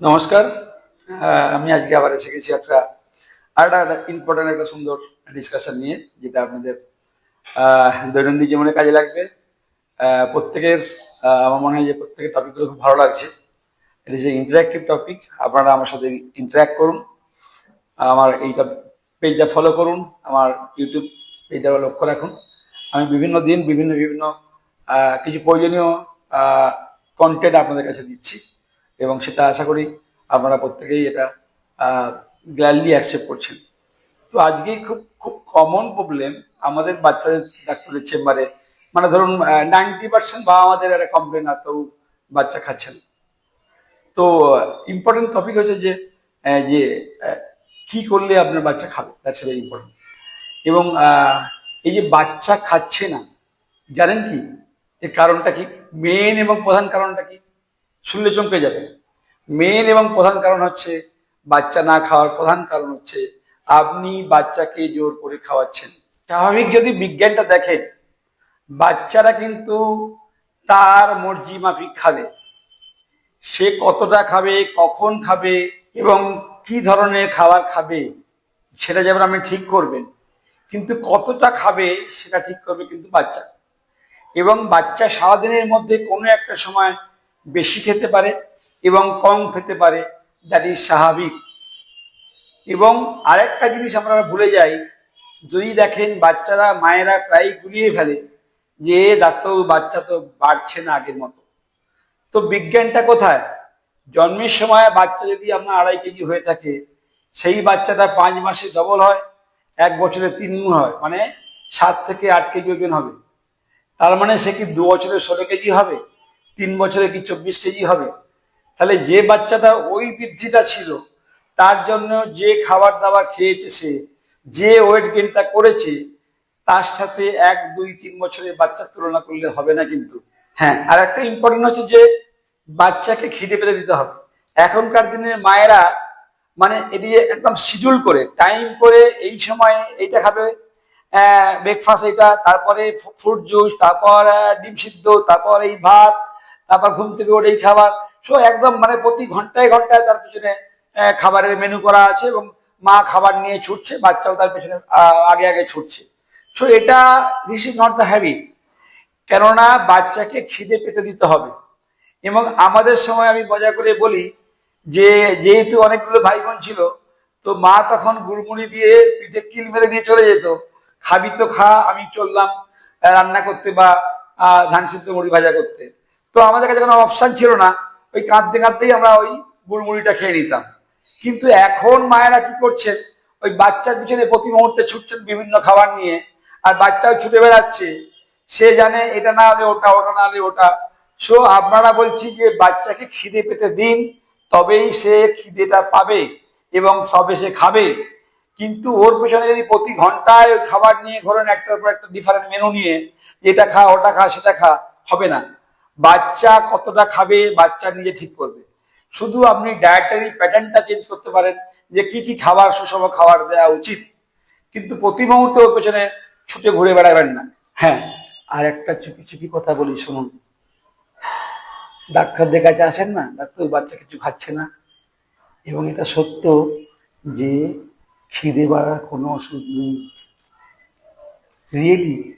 নমস্কার। আমি আজকে আবার এসে গেছি একটা, আর একটা ইম্পর্টেন্ট একটা সুন্দর ডিসকাশন নিয়ে, যেটা আপনাদের দৈনন্দিন জীবনে কাজে লাগবে। প্রত্যেকের আমার মনে হয় যে প্রত্যেকের টপিকগুলো খুব ভালো লাগছে। এটা যে ইন্টারাক্টিভ টপিক আপনারা আমার সাথে ইন্টারাক্ট করুন। আমার এইটা পেজটা ফলো করুন, আমার ইউটিউব পেজটা লক্ষ্য রাখুন। আমি বিভিন্ন দিন বিভিন্ন বিভিন্ন কিছু প্রয়োজনীয় কন্টেন্ট আপনাদের কাছে দিচ্ছি। এবং সেটা আশা করি আপনারা প্রত্যেকেই এটা গ্ল্যাডলি অ্যাকসেপ্ট করছেন। তো আজকে খুব খুব কমন প্রবলেম আমাদের বাচ্চাদের ডাক্তারের চেম্বারে। মানে ধরুন নাইনটি পার্সেন্ট বাবা আমাদের একটা কমপ্লেন তো বাচ্চা খাচ্ছে না। তো ইম্পর্টেন্ট টপিক হচ্ছে যে যে কি করলে আপনার বাচ্চা খাবে? দ্যাটস ভেরি ইম্পর্টেন্ট এবং এই যে বাচ্চা খাচ্ছে না, জানেন কি? এর কারণটা কি? মেন এবং প্রধান কারণটা কি? শুনলে চমকে যাবে। মেন এবং প্রধান কারণ হচ্ছে, বাচ্চা না খাওয়ার প্রধান কারণ হচ্ছে, আপনি বাচ্চাকে জোর করে খাওয়াচ্ছেন। স্বাভাবিক যদি বিজ্ঞানটা দেখেন, বাচ্চারা কিন্তু তার মর্জি মাফিক খাবে। সে কতটা খাবে, কখন খাবে, এবং কি ধরনের খাবার খাবে, সেটা যেমন আপনি ঠিক করবেন, কিন্তু কতটা খাবে, সেটা ঠিক করবে কিন্তু বাচ্চা। এবং বাচ্চা সারাদিনের মধ্যে কোনো একটা সময় বেশি খেতে পারে এবং কম খেতে পারে দ্যাট ইজ স্বাভাবিক। এবং আরেকটা জিনিস আমরা ভুলে যাই, যদি দেখেন বাচ্চারা, মায়েরা প্রায় গুলিয়ে ফেলে যে ডাক্তারবাবু, বাচ্চা তো বাড়ছে না আগের মতো। তো বিজ্ঞানটা কোথায়? জন্মের সময় বাচ্চা যদি আপনার আড়াই কেজি হয়ে থাকে, সেই বাচ্চাটা পাঁচ মাসে ডবল হয়, এক বছরে তিন গুণ হয় মানে সাত থেকে আট কেজি ওজন হবে। তার মানে সে কি দু বছরে ষোলো কেজি হবে? তিন বছরে কি চব্বিশ কেজি হবে? তাহলে যে বাচ্চাটা ওই বৃদ্ধিটা ছিল, তার জন্য যে খাবার দাবার খেয়েছে সে, যে ওয়েট গেনটা করেছে, তার সাথে এক, দুই, তিন বছরের বাচ্চার তুলনা করলে হবে না কিন্তু। হ্যাঁ আর একটা ইম্পর্টেন্ট হচ্ছে যে বাচ্চাকে খিদে পেতে দিতে হবে। এখনকার দিনে মায়েরা মানে এটি একদম শিডিউল করে টাইম করে এই সময় এইটা খাবে ব্রেকফাস্ট এটা, তারপরে ফ্রুট জুস তারপর ডিম সিদ্ধ, তারপর এই ভাত তারপর ঘুম থেকে ওঠে এই খাবার। সো একদম মানে প্রতি ঘন্টায় ঘন্টায় তার পিছনে খাবারের মেনু করা আছে এবং মা খাবার নিয়ে ছুটছে, বাচ্চাও তার পেছনে আগে আগে ছুটছে। সো এটা this is not the habit কেননা বাচ্চাকে খিদে পেতে দিতে হবে। এবং আমাদের সময় আমি মজা করে বলি যে, যেহেতু অনেকগুলো ভাই বোন ছিল, তো মা তখন গুড়মুড়ি দিয়ে পিঠে কিল মেরে দিয়ে চলে যেত। খাবি তো খা, আমি চললাম রান্না করতে বা ধান সিদ্ধ মুড়ি ভাজা করতে। তো আমাদের কাছে কোনো অপশন ছিল না। ওই কাঁদতে কাঁদতেই আমরা ওই গুড়মুড়িটা খেয়ে নিতাম। কিন্তু এখন মায়েরা কি করছেন ওই বাচ্চার পিছনে প্রতি মুহূর্তে ছুটছেন বিভিন্ন খাবার নিয়ে, আর বাচ্চাও ছুটে বেড়াচ্ছে। সে জানে এটা না হলে ওটা ওটা না হলে ওটা। সো আপনারা বলছি যে বাচ্চাকে খিদে পেতে দিন, তবেই সে খিদেটা পাবে এবং সবে সে খাবে। কিন্তু ওর পেছনে যদি প্রতি ঘন্টায় খাবার নিয়ে ঘোরেন, একটার পর একটা ডিফারেন্ট মেনু নিয়ে এটা খা, ওটা খা, সেটা খা, হবে না। বাচ্চা কতটা খাবে, বাচ্চা নিজে ঠিক করবে। শুধু আপনি ডায়েটারি প্যাটার্নটা চেঞ্জ করতে পারেন, যে কি কি খাবার, সুষম খাবার দেওয়া উচিত। কিন্তু প্রতি মুহূর্তে ওর পেছনে ছুটে ঘুরে বেড়াবেন না। হ্যাঁ আর একটা চুপি চুপি কথা বলি, শুনুন। ডাক্তারদের কাছে আসেন না? ডাক্তার বাচ্চা কিছু খাচ্ছে না। এবং এটা সত্য যে খিদে বাড়ার কোনো ওষুধ নেই। রিয়েলি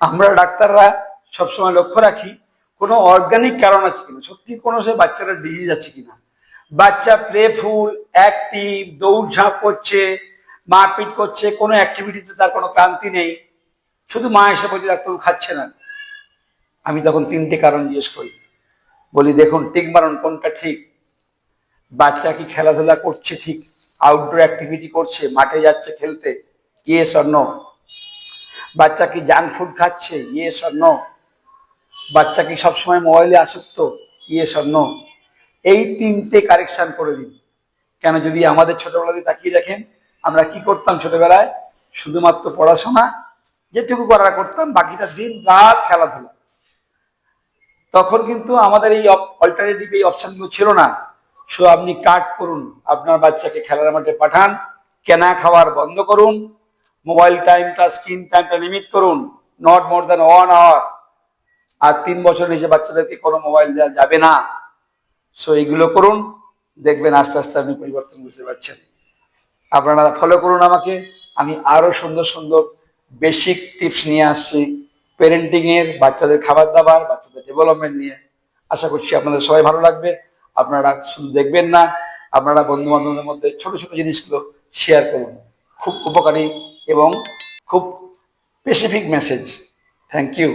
আমরা ডাক্তাররা সবসময় লক্ষ্য রাখি কোনো অর্গানিক কারণ আছে কিনা? সত্যি কোনো সে বাচ্চারা ডিজিজ আছে কিনা? বাচ্চা প্লেফুল অ্যাক্টিভ দৌড়ঝাঁপ করছে, মারপিট করছে, কোনো অ্যাক্টিভিটিতে তার কোনো ক্লান্তি নেই। শুধু মা এসে বলছে ডাক্তার খাচ্ছে না। আমি তখন তিনটে কারণ জিজ্ঞেস করি। বলি, দেখুন, টিক মারণ কোনটা ঠিক? বাচ্চা কি খেলাধুলা করছে ঠিক? আউটডোর অ্যাক্টিভিটি করছে, মাঠে যাচ্ছে খেলতে? ইয়ে স্বর্ণ বাচ্চা কি জাঙ্ক ফুড খাচ্ছে? ইয়ে স্বর্ণ বাচ্চা কি সবসময় মোবাইলে আসক্ত? ইয়ে স্বর্ণ এই তিনটে কারেকশন করে দিন। কেন যদি আমাদের ছোটবেলা দিয়ে তাকিয়ে দেখেন, আমরা কি করতাম ছোটবেলায়? শুধুমাত্র পড়াশোনা, যেটুকু করার করতাম, বাকিটা দিন রাত খেলাধুলা। তখন কিন্তু আমাদের এই অল্টারনেটিভ এই অপশনগুলো ছিল না। সো আপনি কাট করুন, আপনার বাচ্চাকে খেলার মাঠে পাঠান, কেনা খাওয়ার বন্ধ করুন মোবাইল টাইমটা স্ক্রিন টাইমটা লিমিট করুন not more than one hour আর তিন বছর নিচে বাচ্চাদেরকে কোনো মোবাইল দেওয়া যাবে না। সো এগুলো করুন, দেখবেন আস্তে আস্তে আপনি পরিবর্তন বুঝতে পারছেন। আপনারা ফলো করুন আমাকে। আমি আরও সুন্দর সুন্দর বেসিক টিপস নিয়ে আসছি। প্যারেন্টিং এর, বাচ্চাদের খাবার দাবার, বাচ্চাদের ডেভেলপমেন্ট নিয়ে। আশা করছি আপনাদের সবাই ভালো লাগবে। আপনারা শুধু দেখবেন না, আপনারা বন্ধু বান্ধবদের মধ্যে ছোট ছোট জিনিসগুলো শেয়ার করুন। খুব উপকারী এবং খুব স্পেসিফিক মেসেজ থ্যাংক ইউ